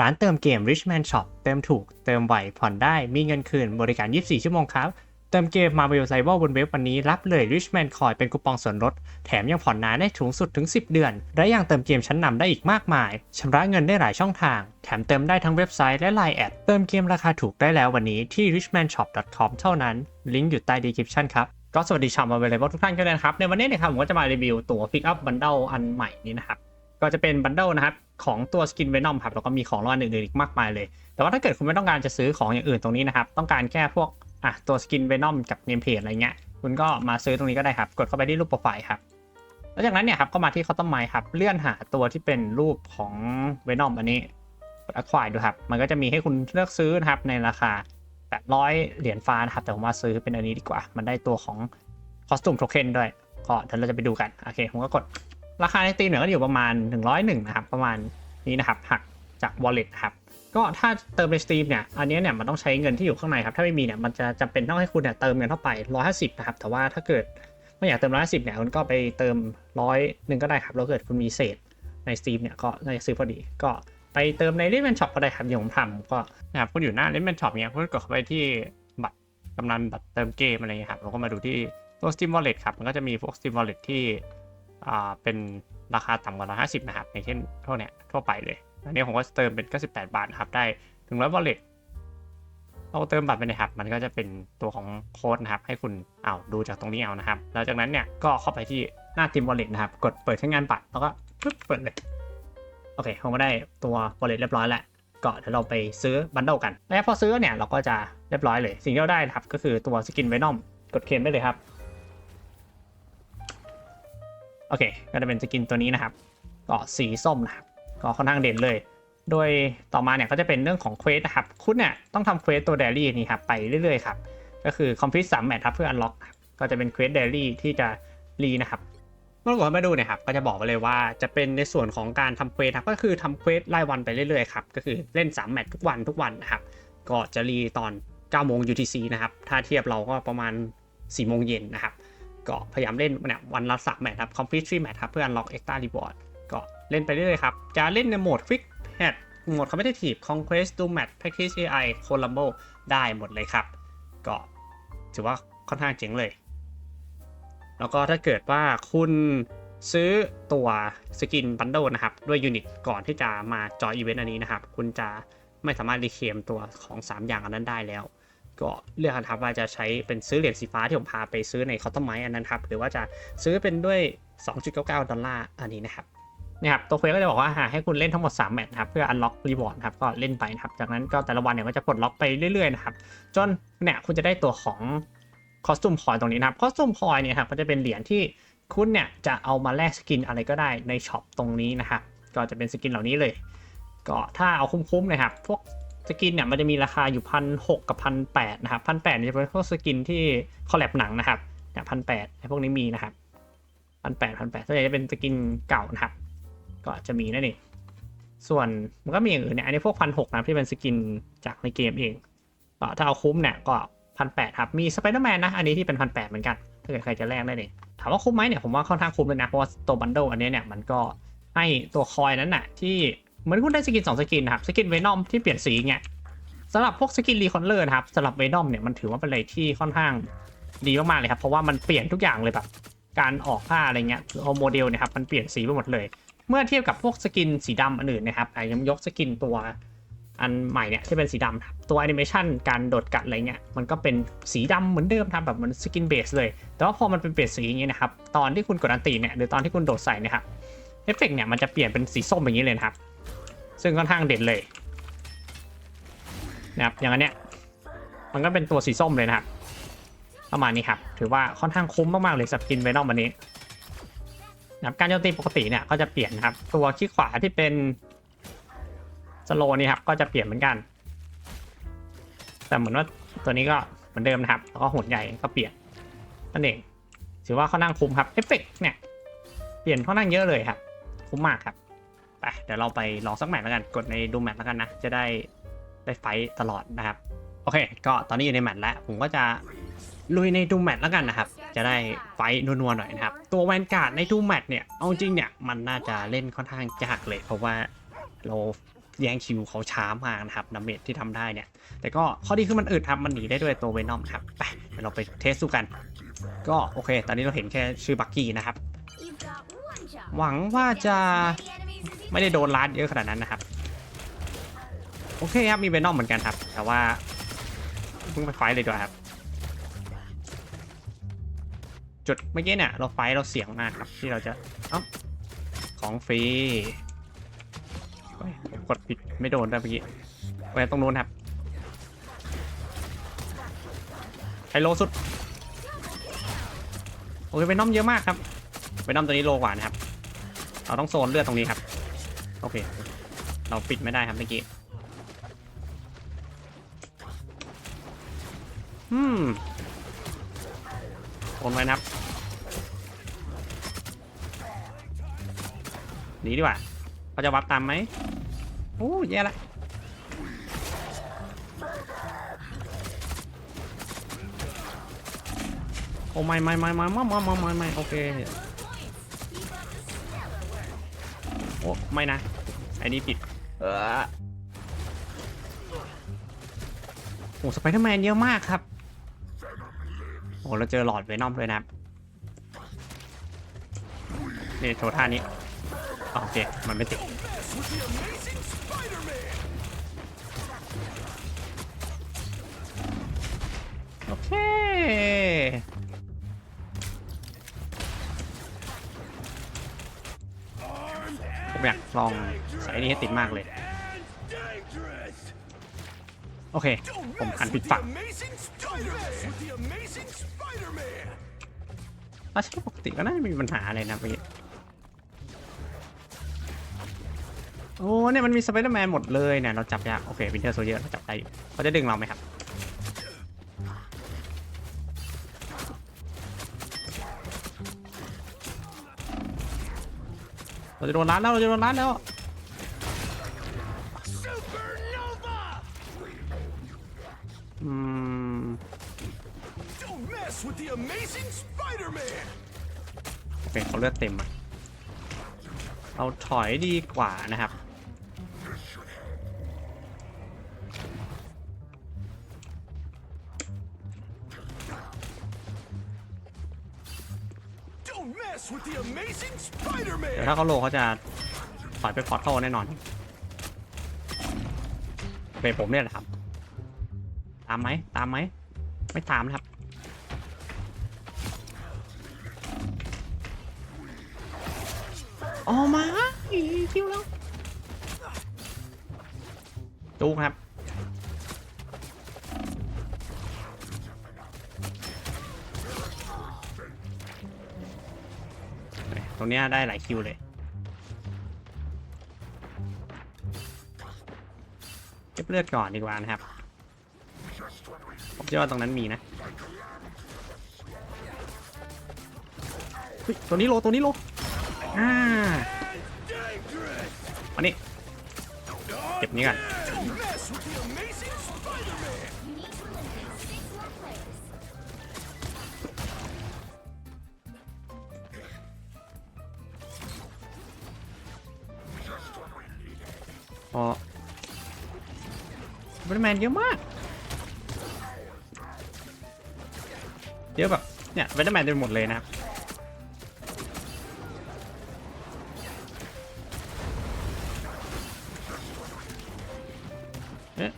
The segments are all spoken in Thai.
ร้านเติมเกม Richman Shop เติมถูก เติมไวผ่อนได้ มีเงินคืน บริการ 24 ชั่วโมงครับ เติมเกม Marvel c y b e r บนเว็บวันนี้ รับเลย Richman Coin เป็นคูปองส่วนลด แถมยังผ่อนนานได้สูงสุดถึง 10 เดือน และยังเติมเกมชั้นนำได้อีกมากมาย ชำระเงินได้หลายช่องทาง แถมเติมได้ทั้งเว็บไซต์และ Line แอด เติมเกมราคาถูกได้แล้ววันนี้ที่ richmanshop.com เท่านั้น ลิงก์อยู่ใต้ description ครับ ก็สวัสดีชาวมาเวลเลทุกท่านกันเลยนะครับ ในวันนี้นะครับผมก็จะมารีวิวตัว Pick Up Bundle อันใหม่นี้นะครับ ก็จะเป็นบันเดิลนะครับ ของตัวสกินเวนอมครับแล้วก็มีของรางวัลอื่นๆอีกมากมายเลย แต่ว่าถ้าเกิดคุณไม่ต้องการจะซื้อของอย่างอื่นตรงนี้นะครับ ต้องการแค่พวกอะตัวสกินเวนอมกับเนมเพจอะไรเงี้ยคุณก็มาซื้อตรงนี้ก็ได้ครับ กดเข้าไปที่รูปโปรไฟล์ครับแล้วจากนั้นเนี่ยครับก็มาที่คอตตอมไมครับเลื่อนหาตัวที่เป็นรูปของเวนอมอันนี้กด acquire ดูครับ มันก็จะมีให้คุณเลือกซื้อนะครับในราคา 800 เหรียญฟ้านะครับ แต่ผมว่าซื้อเป็นอันนี้ดีกว่า มันได้ตัวของคอสตูมโทเค็นด้วย ก็เดี๋ยวเราจะไปดูกัน โอเค ผมก็กดราคาในตีมเนี่ยก็อยู่ประมาณ 101 นะครับ ประมาณ นี้นะครับหักจาก wallet ครับก็ถ้าเติมใน Steam เนี่ยอันนี้เนี่ยมันต้องใช้เงินที่อยู่ข้างในครับถ้าไม่มีเนี่ยมันจะจำเป็นต้องให้คุณเนี่ยเติมเงินเข้าไป 150 นะครับ แต่ว่าถ้าเกิดไม่อยากเติม 150 เนี่ยคุณก็ไปเติมร้อยหนึ่งก็ได้ครับแล้วเกิดคุณมีเศษใน Steam เนี่ยก็น่าจะซื้อพอดี ก็ไปเติมใน l i t m a n Shop ก็ได้ครับอย่างผมทำก็นะครับคุณอยู่หน้า l i t m a n Shop เนี่ยคุณกดเข้าไปที่บัตรกำนันบัตรเติมเกมอะไรเงี้ยครับแล้วก็มาดูที่ตัว Steam Wallet ครับมันก็จะมีพวก Steam Wallet ที่อ่าเป็น ราคาต่ำกว่า 150 นะครับอย่างเช่นเท่าเนี้ยทั่วไปเลยอันนี้ผมก็เติมเป็น 98 บาทนะครับได้ถึงร้อยบอลเล็ตเราเติมบัตรไปนะครับ มันก็จะเป็นตัวของโค้ดนะครับ ให้คุณเอาดูจากตรงนี้เอานะครับ แล้วจากนั้นเนี่ยก็เข้าไปที่หน้าทีมบอลเล็ตนะครับ กดเปิดใช้งานบัตรแล้วก็ปึ๊บเปิดเลย โอเคผมก็ได้ตัวบอลเล็ตเรียบร้อยแล้วก็เดี๋ยวเราไปซื้อบันเดิลกัน แล้วพอซื้อเนี่ยเราก็จะเรียบร้อยเลย สิ่งที่เราได้นะครับก็คือตัวสกินเวนอมกดเคลมได้เลยครับ โอเค ก็จะเป็นสกินตัวนี้นะครับก็สีส้มนะครับ ก็ค่อนข้างเด่นเลย โดยต่อมาเนี่ยก็จะเป็นเรื่องของเควสนะครับ คุณเนี่ยต้องทำเควสตัวเดลี่นี้ครับไปเรื่อยๆครับ ก็คือคอมพิวสามแมทครับเพื่ออันล็อกครับก็จะเป็นเควสเดลี่ที่จะรีนะครับเมื่อผมมาดูเนี่ยครับก็จะบอกไว้เลยว่าจะเป็นในส่วนของการทำเควสครับก็คือทำเควสรายวันไปเรื่อยๆครับก็คือเล่น3แมตช์ทุกวันทุกวันนะครับก็จะรีตอน9โมง UTC นะครับถ้าเทียบเราก็ประมาณ4โมงเย็นนะครับ ก็พยายามเล่นเนี่ยวันละสามแมตช์ครับ complete three match ครับเพื่อ unlock extra reward ก็เล่นไปเรื่อยครับ จะเล่นในโหมด quick match โหมด competitive conquest do match practice AI colombo ได้หมดเลยครับ ก็ถือว่าค่อนข้างเจ๋งเลย แล้วก็ถ้าเกิดว่าคุณซื้อตัวสกินบันโดนะครับ ด้วยยูนิตก่อนที่จะมาจอยอีเวนต์อันนี้นะครับ คุณจะไม่สามารถรีเคมตัวของ 3 อย่างอันนั้นได้แล้ว ก็เลือกครับว่าจะใช้เป็นซื้อเหรียญสีฟ้าที่ผมพาไปซื้อในคอตตอมไมอันนั้นครับหรือว่าจะซื้อเป็นด้วย 2.99 ดอลลาร์อันนี้นะครับนี่ครับตัวเควสก็จะบอกว่าหาให้คุณเล่นทั้งหมด 3 แมตช์นะครับเพื่อ unlock reward ครับก็เล่นไปนะครับจากนั้นก็แต่ละวันเนี่ยก็จะปลดล็อกไปเรื่อยๆนะครับจนเนี่ยคุณจะได้ตัวของคอสตูมคอยตรงนี้นะครับคอสตูมคอยเนี่ยครับก็จะเป็นเหรียญที่คุณเนี่ยจะเอามาแลกสกินอะไรก็ได้ในช็อปตรงนี้นะครับก็จะเป็นสกินเหล่านี้เลย ก็ถ้าเอาคุ้มๆนะครับพวก สกินเนี่ยมันจะมีราคาอยู่พันหกกับพันแปดนะครับพันแปดเนี่จะเป็นพวกสกินที่คอลแลบหนังนะครับเนี่ยพันแปดไอ้พวกนี้มีนะครับพันแปดพันแปดส่วนใหญ่จะเป็นสกินเก่านะครับ ก็จะมีนั่นเองส่วนมันก็มีอย่างอื่นเนี่ยอันนี้พวกพันหกนะที่เป็นสกินจากในเกมเองก็ถ้าเอาคุ้มเนี่ยก็พันแปดครับมีสไปเดอร์แมนนะอันนี้ที่เป็นพันแปดเหมือนกันถ้าเกิดใครจะแลกได้เลยถามว่าคุ้มไหมเนี่ยผมว่าค่อนข้างคุ้มเลยนะเพราะว่าตัวบันเดิลอันนี้เนี่ยมันก็ให้ตัวคอยนั้นน่ะที่ เหมือนคุณได้สกินสองสกินนะครับสกินเวนอมที่เปลี่ยนสีเงี้ยสำหรับพวกสกินรีคอนเลอร์นะครับสำหรับเวนอมเนี่ยมันถือว่าเป็นอะไรที่ค่อนข้างดีมากๆเลยครับ เพราะว่ามันเปลี่ยนทุกอย่างเลยแบบการออกผ้าอะไรเงี้ยเอโมเดลนี่ยครับมันเปลี่ยนสีไปหมดเลย เมื่อเทียบกับพวกสกินสีดำอันอื่นนะครับอะยังยกสกินตัวอันใหม่เนี่ยที่เป็นสีดำครับตัวแอนิเมชันการโดดกัดอะไรเงี้ยมันก็เป็นสีดำเหมือนเดิมทำแบบเหมือนสกินเบสเลย แต่ว่าพอมันเป็นเปลี่ยนสีอย่างเงี้ยนะครับตอนที่คุณกดอันตีเนี่ยหรือตอนที่คุณโดดใส่นะครับเอฟเฟกเนี่ยมันจะเปลี่ยนเป็นสีส้มอย่างนี้เลยครับ ซึ่งค่อนข้างเด่นเลยนะครับอย่างอันเนี้ยมันก็เป็นตัวสีส้มเลยนะครับประมาณนี้ครับถือว่าค่อนข้างคุ้มมากๆเลยสกินเวนอมวันนี้นะครับการโจมตีปกติเนี่ยก็จะเปลี่ยนนะครับ ตัวขี้ขวาที่เป็นสโลนี่ครับก็จะเปลี่ยนเหมือนกัน แต่เหมือนว่าตัวนี้ก็เหมือนเดิมนะครับแล้วก็หุ่นใหญ่ก็เปลี่ยนนั่นเองถือว่าค่อนข้างคุ้มครับเอฟเฟกเนี่ยเปลี่ยนค่อนข้างเยอะเลยครับ คุ้มมากครับ ไปเดี๋ยวเราไปลองสักแมตช์แล้วกัน กดในดูแมตช์แล้วกันนะ จะได้ได้ไฟต์ตลอดนะครับ โอเค ก็ตอนนี้อยู่ในแมตช์แล้ว ผมก็จะลุยในดูแมตช์แล้วกันนะครับ จะได้ไฟต์นัวๆหน่อยนะครับ ตัวแวนการ์ดในดูแมตช์เนี่ย เอาจริงเนี่ย มันน่าจะเล่นค่อนข้างยากเลย เพราะว่าเราแย่งคิวเขาช้ามากนะครับดาเมจที่ทำได้เนี่ย แต่ก็ข้อดีคือมันอึดครับ มันหนีได้ด้วยตัวเวนอมครับ ไปเราไปเทสดูกัน ก็โอเค ตอนนี้เราเห็นแค่ชื่อบักกี้นะครับ หวังว่าจะ ไม่ได้โดนลัดเยอะขนาดนั้นนะครับ โอเคครับมีเวนอมเหมือนกันครับ แต่ว่าเพิ่งไปไฟเลยดีกว่าครับ จุดเมื่อกี้เนี่ยเราไฟเราเสี่ยงมากครับ ที่เราจะเอ้าของฟรีกดผิดไม่โดนด้วยเมื่อกี้ไปตรงนู้นครับไฮโลสุดโอเคเวนอมเยอะมากครับเวนอมตัวนี้โลกว่านะครับ เราต้องโซนเลือดตรงนี้ครับ โอเค เราปิดไม่ได้ครับเมื่อกี้อืมโอนไว้นะครับหนีดีกว่าเขาจะวับตามไหมโอ้แย่ละโอ้ไม่ไม่ไม่ไม่ไม่ไม่ไม่ไม่ไม่โอเคโอ้ไม่นะ อ้นี่ผิด เออโอ้สไปเดอร์แมนเยอะมากครับ โอ้เราเจอหลอดเวนอมด้วยนะครับนี่โชว์ท่านี้อ๋อโอเค มันไม่ติดโอเค อยากลองใส่นี้ให้ติดมากเลย โอเค ผมหันผิดฝั่งอาชีพปกติก็น่าจะม่มีปัญหาอะไรนะพี่โอ้เนี่ยมันมีสไปเดอร์แมนหมดเลยเนี่ยเราจับยากโอเควินเทอร์โซเยอร์เราจับได้อยู่เขาจะดึงเราไหมครับ เราจะโดนร้านแล้วเราจะโดนร้านแล้วอืม Don't mess with the amazing Spider-Man! โอเคเขาเลือดเต็มอะเราถอยดีกว่านะครับ เดี๋ยวถ้าเขาโลเขาจะถอยไปพอร์ทัลแน่นอน เป็นผมเนี่ยแหละครับ ตามไหมตามไหม ไม่ตามนะครับออกมาคิวแล้วจูครับ รงเนี้ยได้หลายคิวเลยเก็บเลือดก่อนดีกว่านะครับ ผมเชื่อว่าตรงนั้นมีนะตัวนี้โลตัวนี้โลอ่าอันนี้เก็บนี้กัน พอสไปเดอร์แมนเยอะมาก เยอะแบบ เนี่ยสไปเดอร์แมนเต็มหมดเลยนะครับเอ๊ะ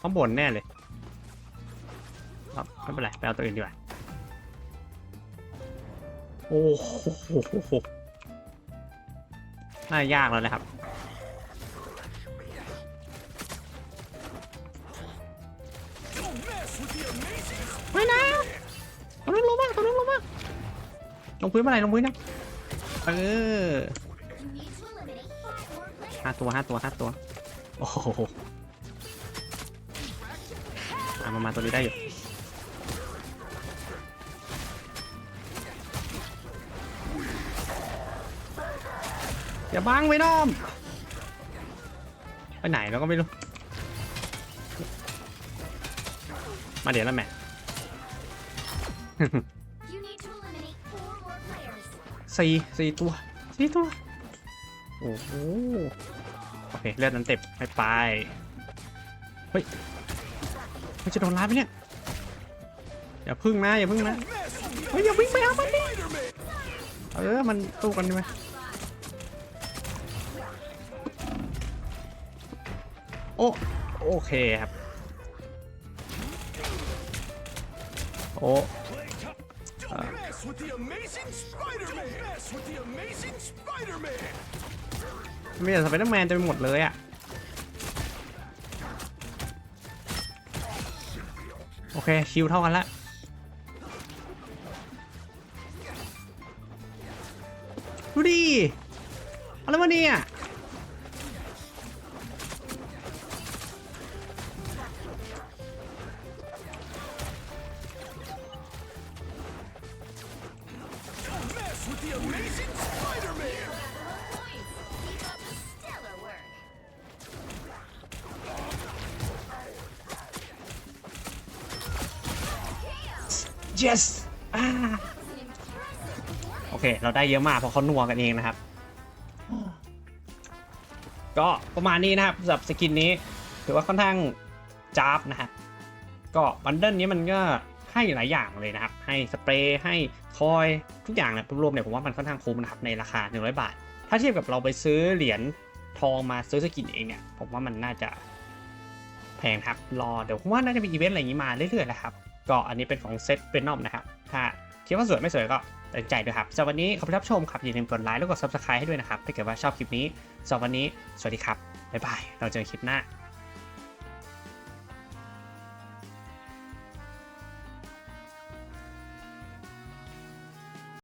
ข้างบนแน่เลยครับไม่เป็นไร ไปเอาตัวอื่นดีกว่า อ้โหน่ายากแล้วนะครับ ไม่นะตรงนั้นลงมากตรงนั้นลงมากลงพื้นเมื่อไหร่ลงพื้นนะเออห้าตัวห้าตัวห้าตัว โอ้โหมามาตัวนี้ได้อยู่ อย่าบังไว้น้อม ไปไหนเราก็ไม่รู้ มาเดี๋ยวแล้วแม่สี่สี่ตัวสี่ตัว โอ้โห โอเค เลือดนั้นเต็มไม่ไป เฮ้ยมันจะโดนล้าไหมเนี่ย อย่าพึ่งนะ อย่าพึ่งนะ Mess with เฮ้ย อย่าวิ่งไปเอามันดิ Spider-Man! เออ มันสู้กันดีไหม โอ้โอเคครับ โอ้ไมีแต่สไปเดอร์แมนจะไปหมดเลยอะโอเค คิวเท่ากันละดูดิอะไรมาเนี่ย yes อ่าโอเค เราได้เยอะมากเพราะเขานัวกันเองนะครับ ก็ประมาณนี้นะครับสำหรับสกินนี้ ถือว่าค่อนข้างจ้าบนะฮะก็บันเดิลนี้มันก็ให้หลายอย่างเลยนะครับ ให้สเปรย์ให้คอยทุกอย่างเนี่ยรวมๆเนี่ยผมว่ามันค่อนข้างคุ้มนะครับในราคา 100 บาท ถ้าเทียบกับเราไปซื้อเหรียญทองมาซื้อสกินเองเนี่ยผมว่ามันน่าจะแพงครับรอเดี๋ยวผมว่าน่าจะมีอีเวนต์อะไรอย่างนี้มาเรื่อยๆแหละครับ ก็อันนี้เป็นของเซตเป็นนอมนะครับถ้าคิดว่าสวยไม่สวยก็ตัดใจด้วยครับสำหรับวันนี้ขอบคุณรับชมครับอย่าลืมกดไลค์แล้วกด subscribe ให้ด้วยนะครับถ้าเกิดว่าชอบคลิปนี้สำหรับวันนี้สวัสดีครับบ๊ายบายเราเจอกันคลิปหน้า